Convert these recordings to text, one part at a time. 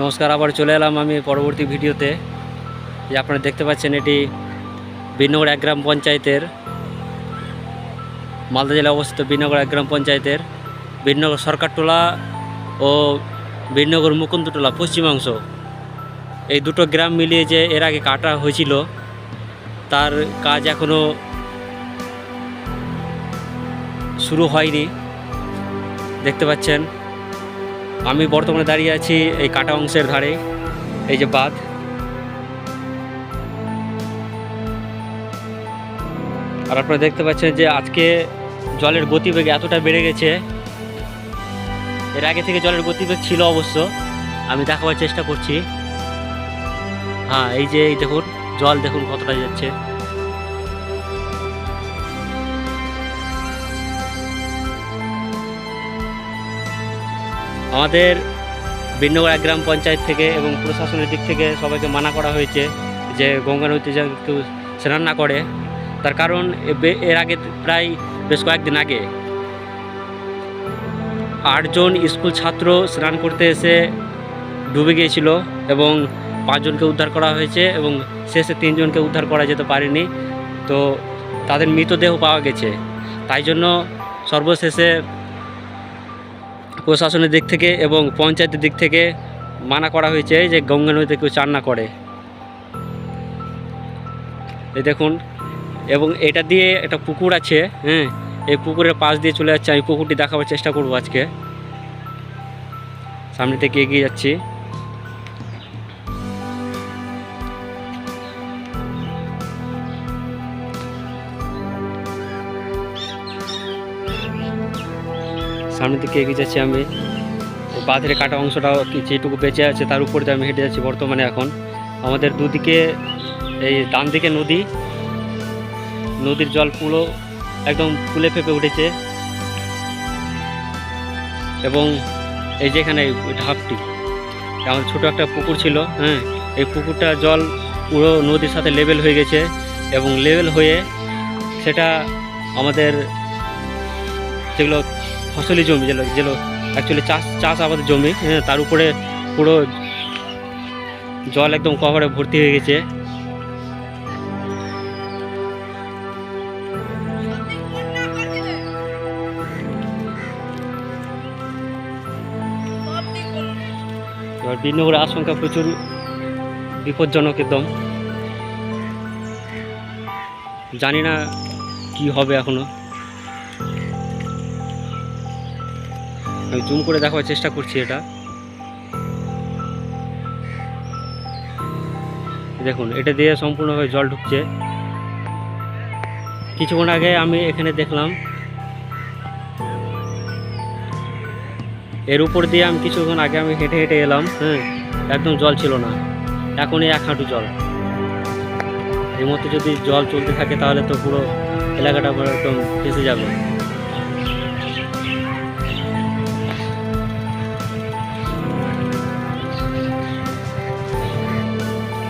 নমস্কার, আবার চলে এলাম আমি পরবর্তী ভিডিওতে। যে আপনারা দেখতে পাচ্ছেন এটি বিনগর এক গ্রাম পঞ্চায়েতের, মালদা জেলায় অবস্থিত বিনগর এক গ্রাম পঞ্চায়েতের বিনগর সরকারটোলা ও বিনগর মুকুন্দটোলা পশ্চিমাংশ। এই দুটো গ্রাম মিলিয়ে যে এর আগে কাটা হয়েছিল, তার কাজ এখনও শুরু হয়নি। দেখতে পাচ্ছেন আমি বর্তমানে দাঁড়িয়ে আছি এই কাটা অংশের ধারে, এই যে বাঁধ। আর আপনারা দেখতে পাচ্ছেন যে আজকে জলের গতিবেগ এতটা বেড়ে গেছে। এর আগে থেকে জলের গতিবেগ ছিল অবশ্য, আমি দেখাবার চেষ্টা করছি। হ্যাঁ এই যে, এই দেখুন, জল দেখুন কতটা যাচ্ছে। আমাদের বিন্নগড়া গ্রাম পঞ্চায়েত থেকে এবং প্রশাসনের দিক থেকে সবাইকে মানা করা হয়েছে যে গঙ্গা নদীতে যেন কেউ স্নান না করে। তার কারণ এর আগে প্রায় বেশ কয়েকদিন আগে আটজন স্কুল ছাত্র স্নান করতে এসে ডুবে গিয়েছিল এবং পাঁচজনকে উদ্ধার করা হয়েছে এবং শেষে তিনজনকে উদ্ধার করা যেতে পারেনি। তো তাদের মৃতদেহ পাওয়া গেছে। তাই জন্য সর্বশেষে প্রশাসনের দিক থেকে এবং পঞ্চায়েতের দিক থেকে মানা করা হয়েছে যে গঙ্গা নদীতে কেউ চান না করে। এই দেখুন, এবং এটা দিয়ে একটা পুকুর আছে হ্যাঁ এই পুকুরের পাশ দিয়ে চলে যাচ্ছে। আমি পুকুরটি দেখাবার চেষ্টা করব আজকে। সামনে থেকে এগিয়ে যাচ্ছি। সামনের দিকে এগিয়ে যাচ্ছি আমি। বাঁধের কাটা অংশটা যেটুকু বেঁচে আছে তার উপর দিয়ে আমি হেঁটে যাচ্ছি বর্তমানে এখন। আমাদের দুদিকে এই ডান দিকে নদী, নদীর জল পুরো একদম ফুলে ফেপে উঠেছে। এবং এই যে এখানে ঢাপটি আমাদের ছোটো একটা পুকুর ছিল হ্যাঁ এই পুকুরটা জল পুরো নদীর সাথে লেভেল হয়ে গেছে এবং লেভেল হয়ে সেটা আমাদের যেগুলো ফসলি জমি যেগুলো যেগুলো অ্যাকচুয়ালি চাষ চাষ আবাদের জমি হ্যাঁ তার উপরে পুরো জল একদম কভারে ভর্তি হয়ে গেছে। এবার বিনগরের আশঙ্কা প্রচুর বিপজ্জনক একদম। জানি না কি হবে এখনও। আমি জুম করে দেখাবার চেষ্টা করছি এটা। দেখুন, এটা দিয়ে সম্পূর্ণভাবে জল ঢুকছে। কিছুক্ষণ আগে আমি এখানে দেখলাম, এর উপর দিয়ে আমি কিছুক্ষণ আগে আমি হেঁটে হেঁটে এলাম হ্যাঁ একদম জল ছিল না। এখনই এক হাঁটু জল। এর মধ্যে যদি জল চলতে থাকে তাহলে তো পুরো এলাকাটা একদম ফেসে যাবে।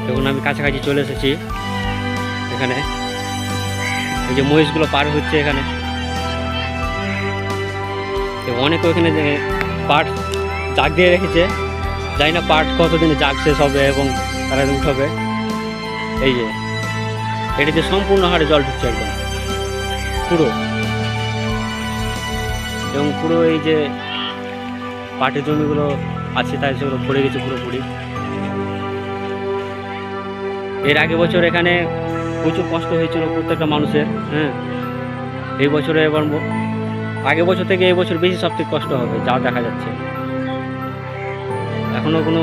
দেখুন আমি কাছাকাছি চলে এসেছি এখানে। এই যে মহিষগুলো পার হচ্ছে এখানে। অনেকে ওখানে যে পাট জাগ দিয়ে রেখেছে। জানি না পাট কতদিনে জাগ শেষ হবে এবং তারা উঠাবে এই যে এটিতে সম্পূর্ণ হারে জল ঢুকছে একদম। পুরো। এবং পুরো এই যে পাটের জমিগুলো আছে তাই সেগুলো ভরে গেছে পুরোপুরি। এর আগে বছর এখানে প্রচুর কষ্ট হয়েছিল প্রত্যেকটা মানুষের হ্যাঁ। এই বছরে এবার আগে বছর থেকে এই বছর বেশি সবথেকে কষ্ট হবে, যা দেখা যাচ্ছে। এখনও কোনো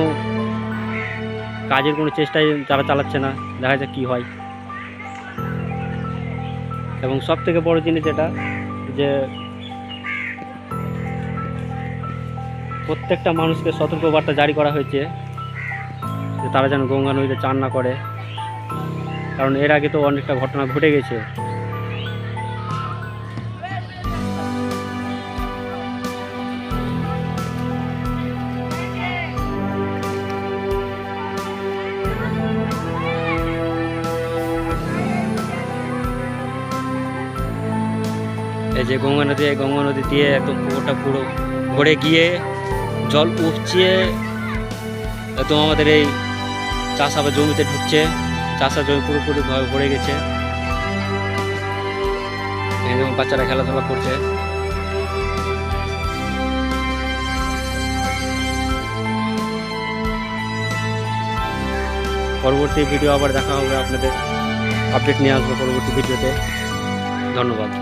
কাজের কোনো চেষ্টাই তারা চালাচ্ছে না, দেখা যাক কী হয়। এবং সব থেকে বড় জিনিস যেটা, যে প্রত্যেকটা মানুষকে সতর্কবার্তা জারি করা হয়েছে, যে তারা যেন গঙ্গা নদীতে চান না করে। কারণ এর আগে তো অনেকটা ঘটনা ঘটে গেছে। এই যে গঙ্গা নদী গঙ্গা নদী দিয়ে একদম পুরোটা পুরো ভরে গিয়ে জল উপচে একদম আমাদের এই চাষাবাদ জমিতে ঢুকছে। চাষা জমি পুরোপুরি ভরে গেছে। এবং বাচ্চারা খেলাধুলা করছে। পরবর্তী ভিডিও আবার দেখা হবে আপনাদের। আপডেট নিয়ে আসব পরবর্তী ভিডিওতে ধন্যবাদ।